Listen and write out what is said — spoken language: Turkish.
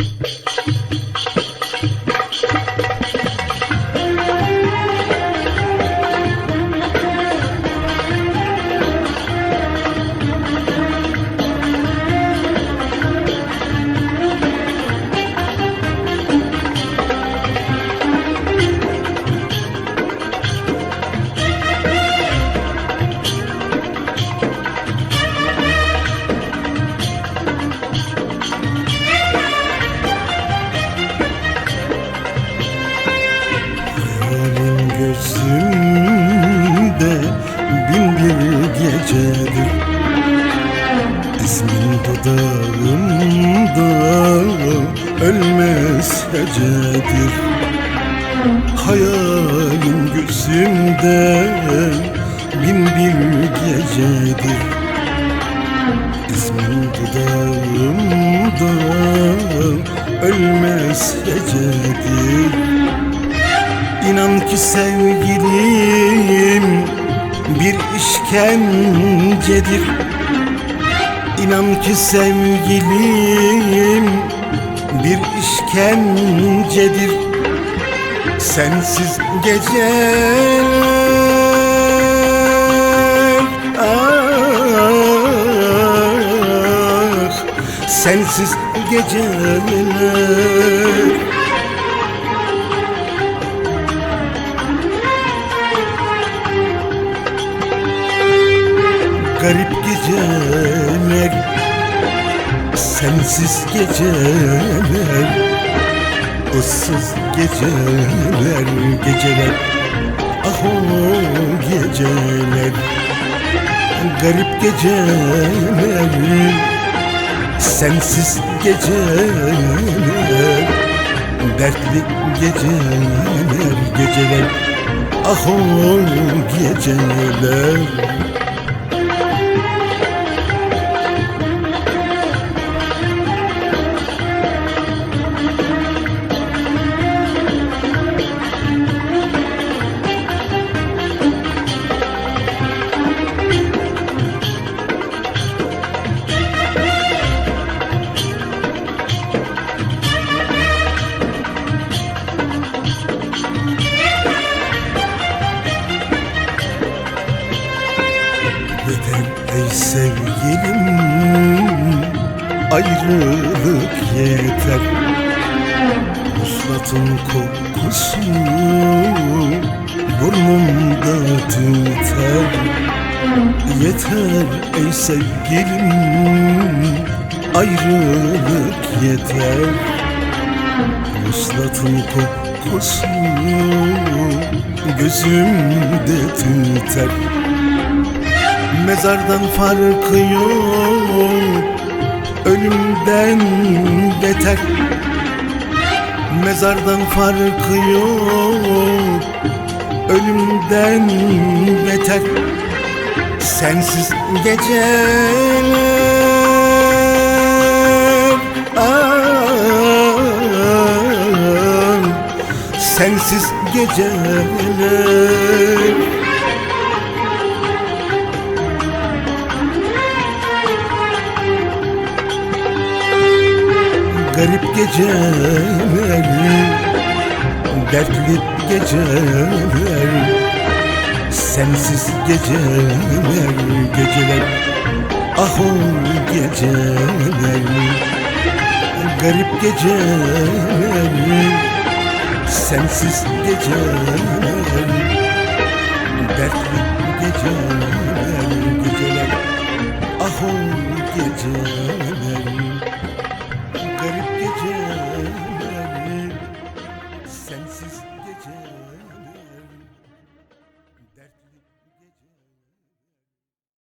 you Dudağımda ölmez hecedir. Hayalin gözümde bin bir gecedir. İsmin dudağımda ölmez hecedir. İnan ki sevgilim bir işkencedir İnan ki sevgilim bir işkencedir. Sensiz geceler ah, Sensiz geceler garip geceler Sensiz geceler ıssız geceler Geceler ah o geceler. Garip geceler Sensiz geceler Dertli geceler Geceler ah o geceler ey sevgilim Ayrılık yeter. Vuslatın kokusu Burnumda tüter. Yeter ey sevgilim Ayrılık yeter. Vuslatın kokusu Gözümde tüter Mezardan farkı yok. Ölümden beter. Mezardan farkı yok. Ölümden beter. Sensiz geceler ah, Sensiz geceler garip geceler Dertli geceler Sensiz geceler Geceler ah o geceler Garip geceler Sensiz geceler Dertli geceler Geceler ah o geceler garip geceler Sensiz geceler